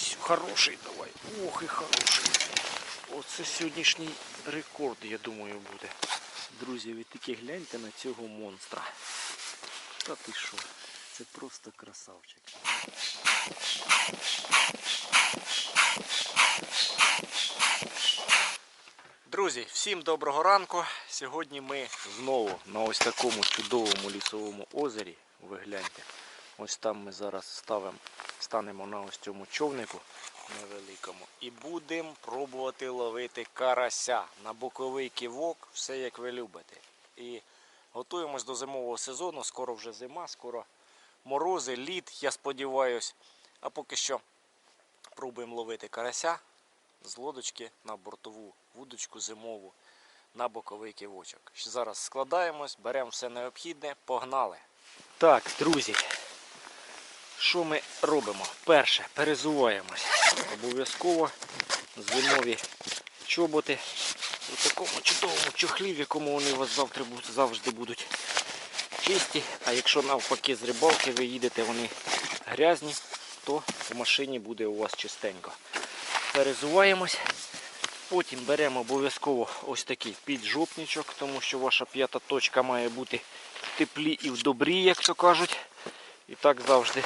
Ось хороший давай. Ох і хороший. Оце сьогоднішній рекорд, я думаю, буде. Друзі, ви тільки гляньте на цього монстра. Та ти що? Це просто красавчик. Друзі, всім доброго ранку. Сьогодні ми знову на ось такому чудовому лісовому озері. Ви гляньте. Ось там ми зараз ставимо, станемо на ось цьому човнику невеликому і будемо пробувати ловити карася на боковий кивок, все як ви любите. І готуємось до зимового сезону. Скоро вже зима, скоро морози, лід, я сподіваюсь. А поки що пробуємо ловити карася з лодочки на бортову вудочку зимову на боковий кивочок. Зараз складаємось, беремо все необхідне, погнали. Так, друзі, що ми робимо? Перше, перезуваємось. Обов'язково зимові чоботи у такому чудовому чохлі, в якому вони у вас завтра завжди будуть чисті. А якщо навпаки з рибалки ви їдете, вони грязні, то в машині буде у вас чистенько. Перезуваємось. Потім беремо обов'язково ось такий піджопничок, тому що ваша п'ята точка має бути в теплі і в добрі, як то кажуть. І так завжди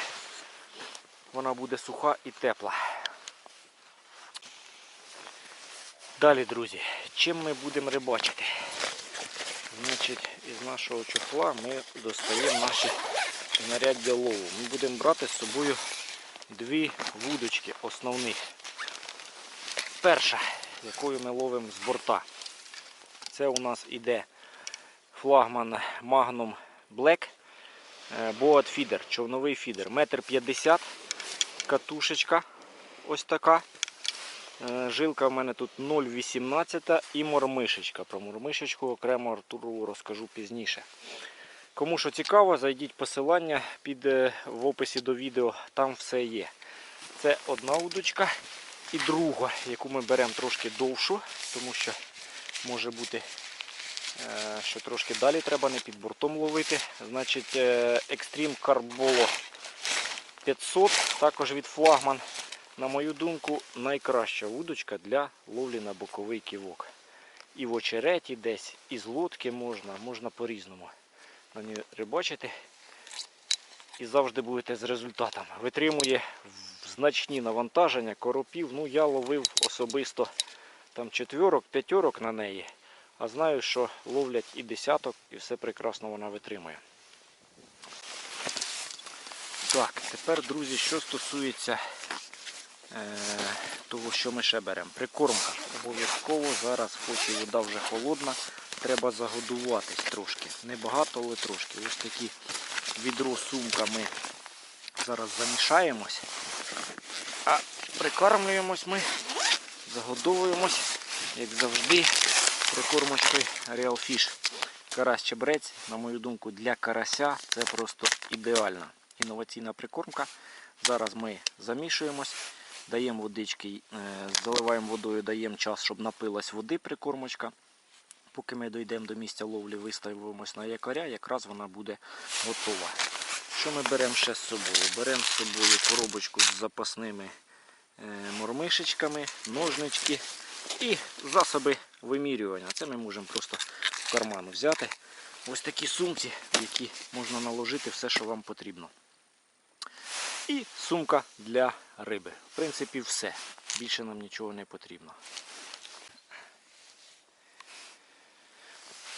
вона буде суха і тепла. Далі, друзі, чим ми будемо рибачити? Значить, із нашого чохла ми достаємо наші знаряддя лову. Ми будемо брати з собою дві вудочки основних. Перша, якою ми ловимо з борта. Це у нас іде флагман Magnum Black е, Boat Feeder, човновий фідер. Метр п'ятдесят, катушечка ось така. Е, Жилка в мене тут 0,18 і мормишечка. Про мормишечку окремо Артуру розкажу пізніше. Кому що цікаво, зайдіть посилання під, е, в описі до відео, там все є. Це одна удочка і друга, яку ми беремо трошки довшу, тому що може бути, е, що трошки далі треба не під бортом ловити. Значить, е, Extreme Carbolo 500, також від флагман. На мою думку, найкраща вудочка для ловлі на боковий ківок. І в очереті десь, і з лодки можна, можна по-різному на ній рибачити. І завжди будете з результатом. Витримує значні навантаження, коропів. Ну, я ловив особисто там четвірок, п'ятьорок на неї. А знаю, що ловлять і десяток, і все прекрасно вона витримує. Так, тепер, друзі, що стосується е, того, що ми ще беремо. Прикормка. Обов'язково зараз, хоч і вода вже холодна, треба загодуватись трошки. Не багато, але трошки. Ось такі відро сумка ми зараз замішаємось. А прикармлюємось ми, загодовуємось, як завжди, прикормочкою Real Fish. Карась чебрець, на мою думку, для карася це просто ідеальна інноваційна прикормка. Зараз ми замішуємось, даємо водички, е, заливаємо водою, даємо час, щоб напилась води прикормочка. Поки ми дійдемо до місця ловлі, виставимось на якоря, якраз вона буде готова. Що ми беремо ще з собою? Беремо з собою коробочку з запасними е, мормишечками, ножнички і засоби вимірювання. Це ми можемо просто в карман взяти. Ось такі сумці, в які можна наложити все, що вам потрібно. І сумка для риби. В принципі, все. Більше нам нічого не потрібно.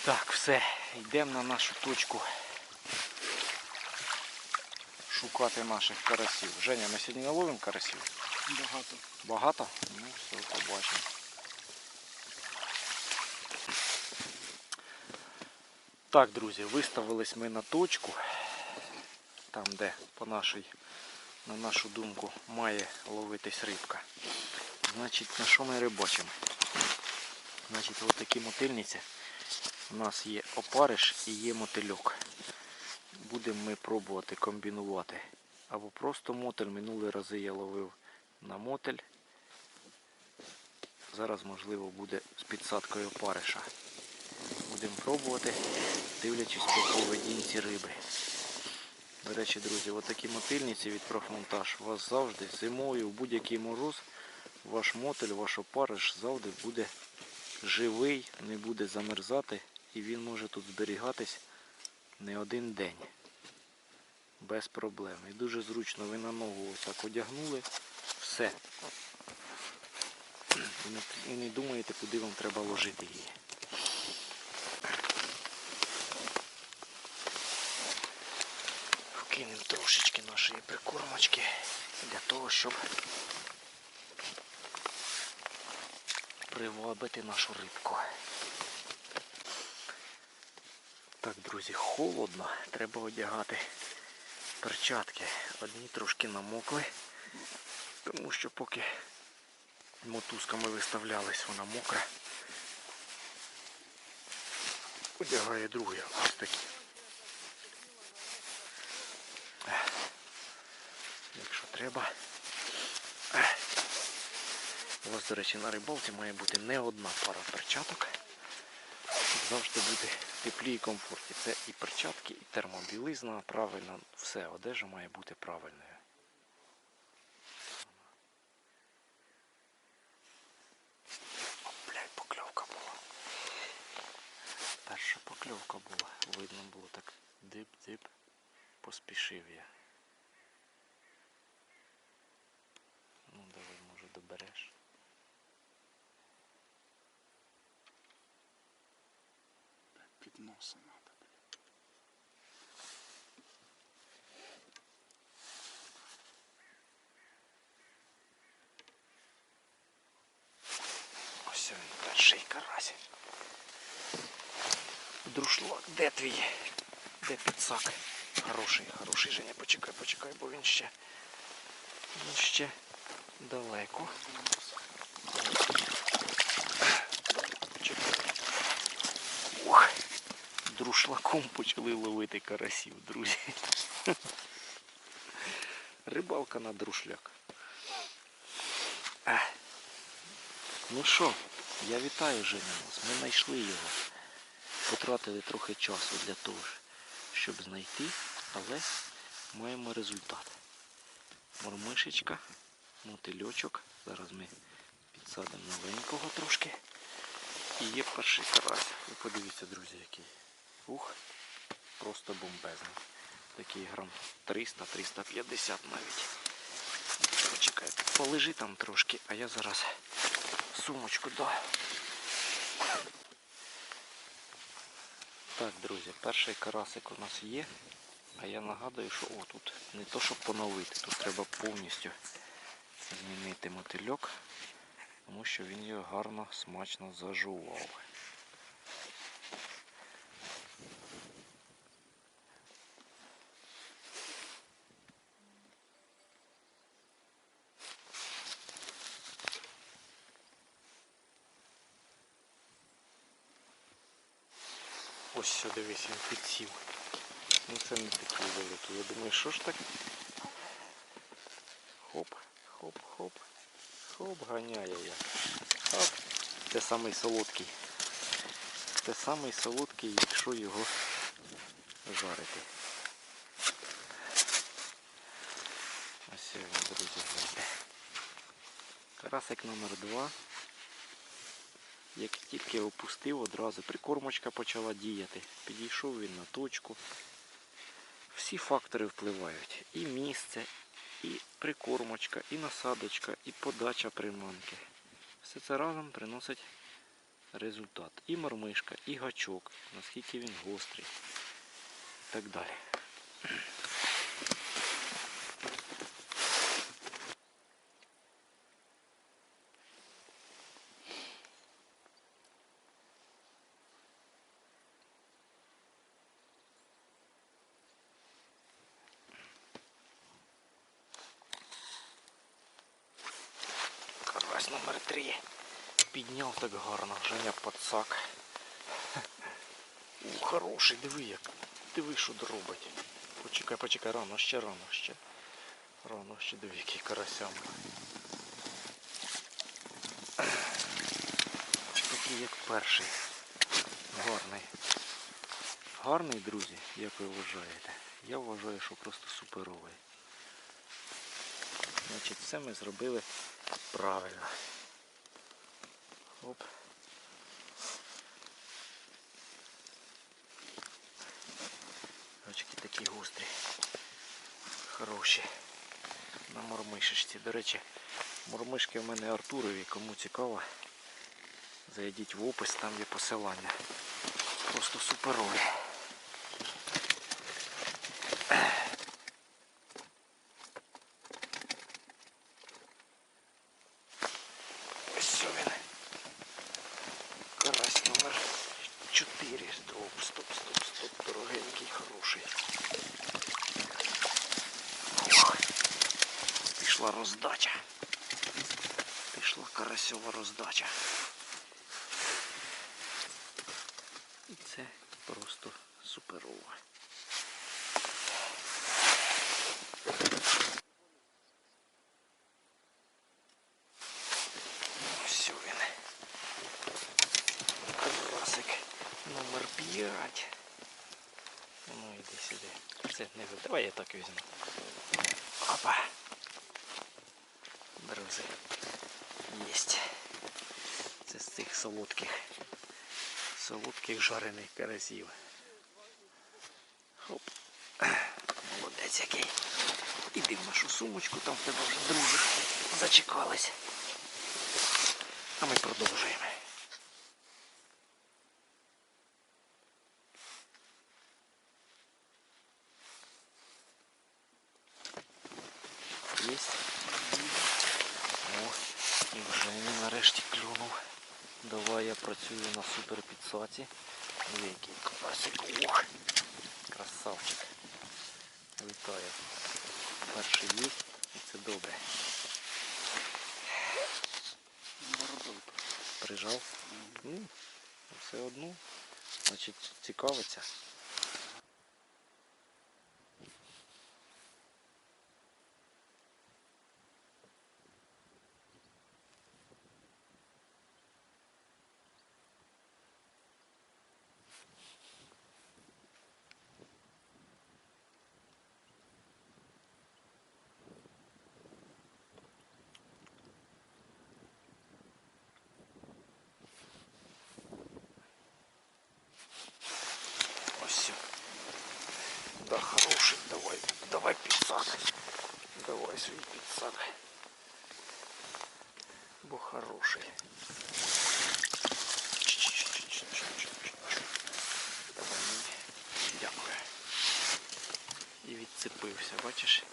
Так, все, йдемо на нашу точку шукати наших карасів. Женя, ми сьогодні наловимо карасів? Багато. Багато? Ну, все, побачимо. Так, друзі, виставились ми на точку, там де по нашій, на нашу думку, має ловитись рибка. Значить, на що ми рибачимо? Значить, ось такі мотильниці. У нас є опариш і є мотильок. Будемо ми пробувати комбінувати. Або просто мотель. Минулі рази я ловив на мотель. Зараз, можливо, буде з підсадкою опариша. Будемо пробувати, дивлячись по поведінці риби. До речі, друзі, отакі мотильниці від профмонтаж. У вас завжди зимою в будь-який мороз ваш мотель, ваш опариш завжди буде живий, не буде замерзати і він може тут зберігатись не один день. Без проблем. І дуже зручно ви на ногу ось так одягнули. Все. І не, думаєте, куди вам треба ложити її. Трошечки нашої прикормочки для того, щоб привабити нашу рибку. Так, друзі, холодно, треба одягати перчатки. Одні трошки намокли, тому що поки мотузками виставлялись, вона мокра. Одягає другі ось такі. Ех. Якщо треба. У до речі, на рибалці має бути не одна пара перчаток. Щоб завжди бути в теплі і комфорті. Це і перчатки, і термобілизна, правильно, все, одежа має бути правильною. Перша покльовка була. Видно було так дип-дип. Поспішив я. Ну давай, може, добереш. Під надо, блядь. Ось він перший карась. Друшлак, де твій? Де підсак? Хороший, хороший Женя, почекай, почекай, бо він ще. Він ще далеко. Ух, друшлаком почали ловити карасів, друзі. Рибалка на друшляк. Ну що, я вітаю Женю вас. Ми знайшли його. Потратили трохи часу для того, щоб знайти, але маємо результат. Мормишечка, мотильочок. Зараз ми підсадимо новенького трошки. І є перший карась. Ви подивіться, друзі, який. Ух, просто бомбезний. Такий грам 300-350 навіть. Почекай, полежи там трошки, а я зараз сумочку да. Так, друзі, перший карасик у нас є. А я нагадую, що о, тут не то, щоб поновити, тут треба повністю змінити мотильок, тому що він його гарно, смачно зажував. Ось сюди він підсів. Ну це не такий великий. Я думаю, що ж так? Хоп, хоп, хоп. Ганяє я. Хоп. Це самий солодкий. Це самий солодкий, якщо його жарити. Ось він, друзі, гляньте. Карасик номер два. Як тільки опустив, одразу прикормочка почала діяти. Підійшов він на точку. Всі фактори впливають. І місце, прикормочка, і насадочка, і подача приманки. Все це разом приносить результат. І мормишка, і гачок, наскільки він гострий. І так далі. Карась номер три. Підняв так гарно, Женя пацак. У, хороший, диви як. Диви, що робить. Почекай, почекай, рано, ще рано, ще. Рано, ще диви, який карасям. Такий як перший. Гарний. Гарний, друзі, як ви вважаєте. Я вважаю, що просто суперовий. Значить, все ми зробили правильно. Оп. Очки такі гострі. Хороші. На мормишечці. До речі, мормишки в мене Артурові. Кому цікаво, зайдіть в опис, там є посилання. Просто суперові. Ось він. Карась номер 4. Стоп, стоп, стоп, стоп. Дорогенький, хороший. Ох. Пішла роздача. Пішла карасьова роздача. І це просто суперово. Ось він. Красик номер 5. Ну іди сюди. Це не. Давай я так візьму. Опа. Друзі. Єсть. Це з цих солодких. Солодких жарених карасів. Хоп. Молодець який. Іди в нашу сумочку, там в тебе вже друже зачекались. А ми продовжуємо. Єсть. О, і вже він нарешті клюнув. Давай я працюю на супер підсаці. Великий який класик. Ох! Красавчик. Вітаю. Перший є, і це добре. Прижав. Ну, все одно. Значить, цікавиться. Ось. всё. Да, хороший, давай, давай підсак. Давай свій підсак. Бо хороший. Дякую. І відцепився, бачиш?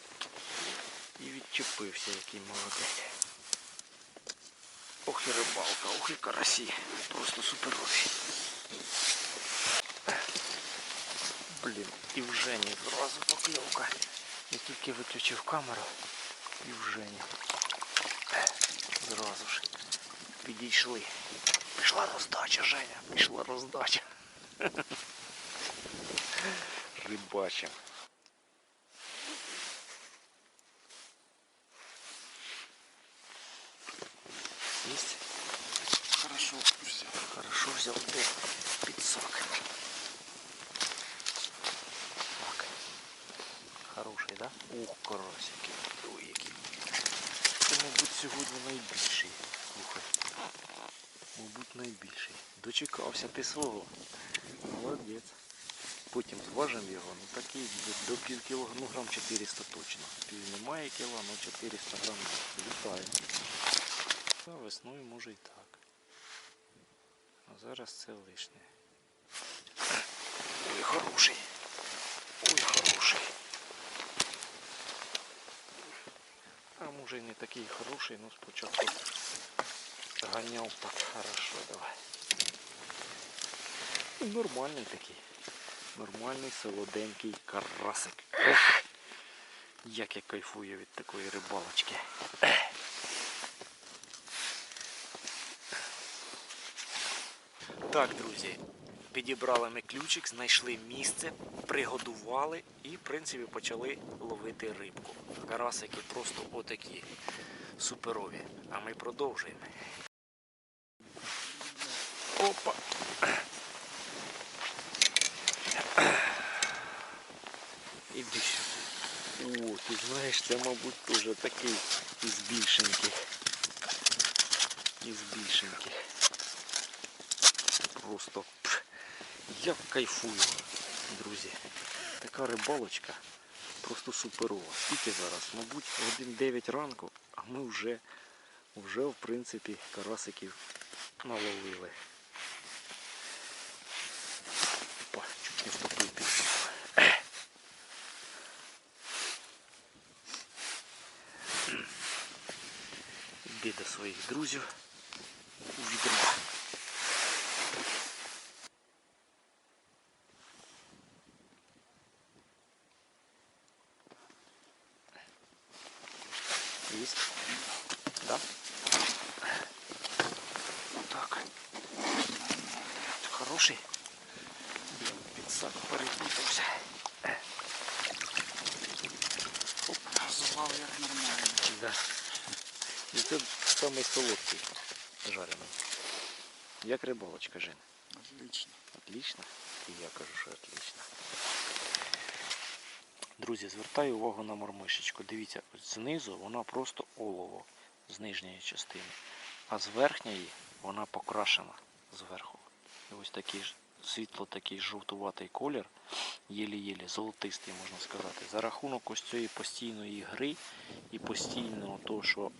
І відчепився, який молодець. Ох і рибалка, ох і карасі. Просто суперові. Блін, і в Жені зразу покльовка. Я тільки виключив камеру і в Жені. Зразу ж підійшли. Пішла роздача, Женя, пішла роздача. Рибачим. Есть? Хорошо взял. Хорошо взял де підсак. Так. Хороший, да? Ух, карасики. Ой, який. Це, мабуть, сьогодні найбільший. Слухай. Мабуть, найбільший. Дочекався ти свого. Молодець. Потім зважимо його, ну такий до- пів кіло, ну грам 400 точно. Пів немає кіла, ну 400 грам літає. Та весною може і так. А зараз це лишнє. Ой, хороший. Ой, хороший. А може не такий хороший, ну спочатку ганяв так хорошо, давай. Ну, Нормальний такий. Нормальний солоденький карасик. Як я кайфую від такої рибалочки. Так, друзі, підібрали ми ключик, знайшли місце, пригодували і, в принципі, почали ловити рибку. Карасики просто отакі суперові. А ми продовжуємо. Опа! І знаєш, це, мабуть, теж такий із більшеньких. Із більшеньких. Просто я кайфую, друзі. Така рибалочка просто суперова. Скільки зараз? Мабуть, годин 9 ранку, а ми вже, вже в принципі, карасиків наловили. Опа, чуть не втопив під Іди до своїх друзів у відра. Есть? Да? Так. Хороший? Блин, підсак перепутався. Звал як нормально. Да. І це самий солодкий жарений. Як рибалочка, Жень? Отлично. Отлично? І я кажу, що отлично. Друзі, звертаю увагу на мормишечку. Дивіться, знизу вона просто олово з нижньої частини, а з верхньої вона покрашена зверху. І ось такий ж світло, такий жовтуватий колір, єлі-єлі, золотистий, можна сказати. За рахунок ось цієї постійної гри і постійного того, що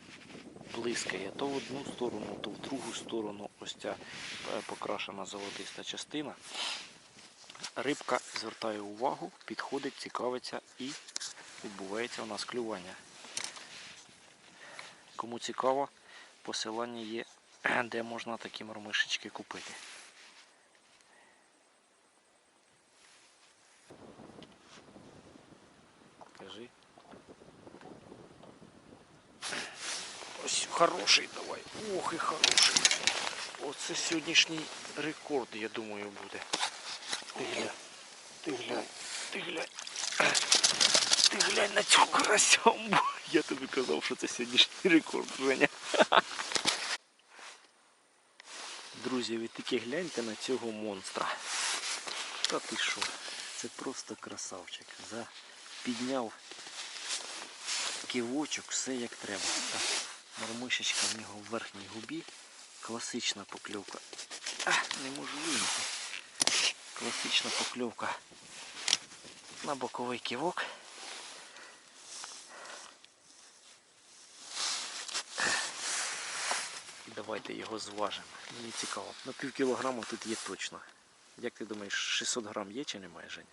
блискає то в одну сторону, то в другу сторону ось ця е, покрашена золотиста частина. Рибка звертає увагу, підходить, цікавиться і відбувається у нас клювання. Кому цікаво, посилання є, де можна такі мормишечки купити. Кажи. Ось хороший давай. Ох і хороший. Оце сьогоднішній рекорд, я думаю, буде. Ти глянь. Ти глянь. Ти глянь. Ти глянь на цього карасямбу. Я тобі казав, що це сьогоднішній рекорд, Женя. Друзі, ви тільки гляньте на цього монстра. Та ти що? Це просто красавчик. За... Підняв кивочок, все як треба. Мормишечка в нього в верхній губі. Класична покльовка. А, не можу вийняти. Класична покльовка на боковий кивок. Давайте його зважимо. Мені цікаво. На пів кілограма тут є точно. Як ти думаєш, 600 грам є чи немає, Женя?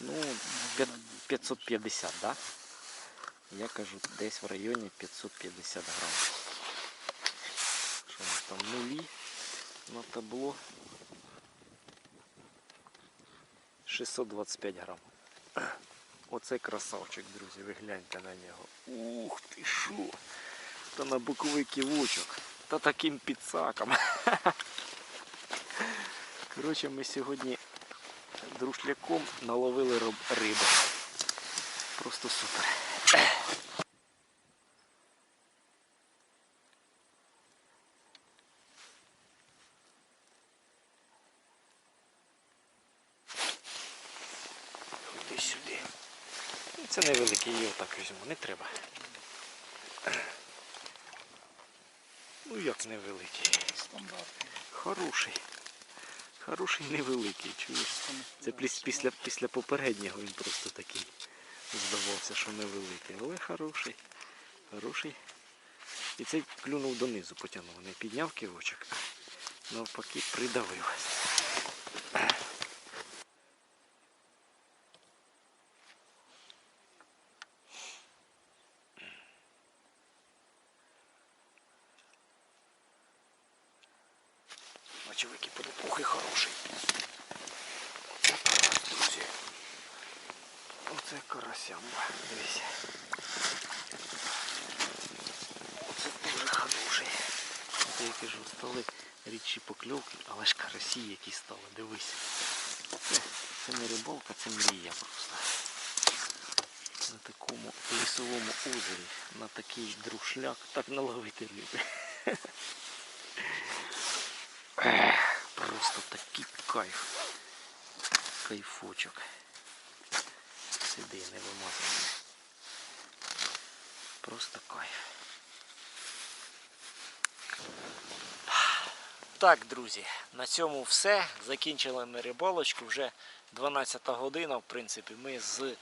Ну, п'ят- 550, так? Да? Я кажу, десь в районі 550 грам. Що нас там нулі на табло? 625 грам. Оце красавчик, друзі, ви гляньте на нього. Ух ти що! Та на боковий ківочок. Та таким підсаком. Коротше, ми сьогодні друшляком наловили риби. Просто супер. Ходи сюди. Це невеликий, я отак візьму, не треба. Ну як невеликий? Стандартний. Хороший. Хороший невеликий, чуєш? Це піс- після, після попереднього він просто такий здавався, що невеликий. Але хороший. Хороший. І цей клюнув донизу, потягнув. Не підняв кивочок, навпаки придавив. Бачу, який подопухи хороший. Оце карась, друзі. Оце карасямба. Дивіться. Оце дуже хороший. Це я кажу, стали рідші покльовки, але ж карасі які стали, дивись. Це, це не рибалка, це мрія просто. На такому лісовому озері, на такий друшляк, так наловити риби. Просто такий кайф. Кайфочок. сиди, не вимазуй. Просто кайф. Так, друзі, на цьому все. Закінчили ми рибалочку. Вже 12 година, в принципі, ми з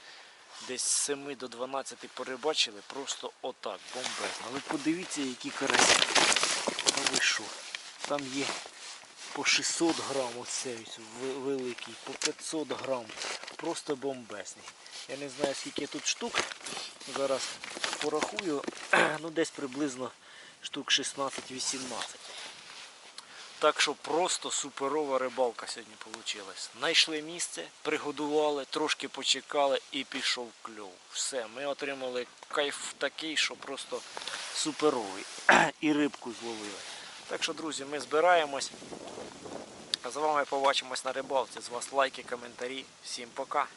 десь з 7 до 12 порибачили. Просто отак, бомбезно. Ви подивіться, які карасі. Та ви що? Там є по 600 грам оцей великий, по 500 грам. Просто бомбезний. Я не знаю скільки тут штук. Зараз порахую. Ну десь приблизно штук 16-18. Так що просто суперова рибалка сьогодні вийшла. Знайшли місце, пригодували, трошки почекали і пішов кльов. Все, ми отримали кайф такий, що просто суперовий. І рибку зловили. Так що, друзі, ми збираємось. З вами побачимось на рибалці. З вас лайки, коментарі. Всім пока.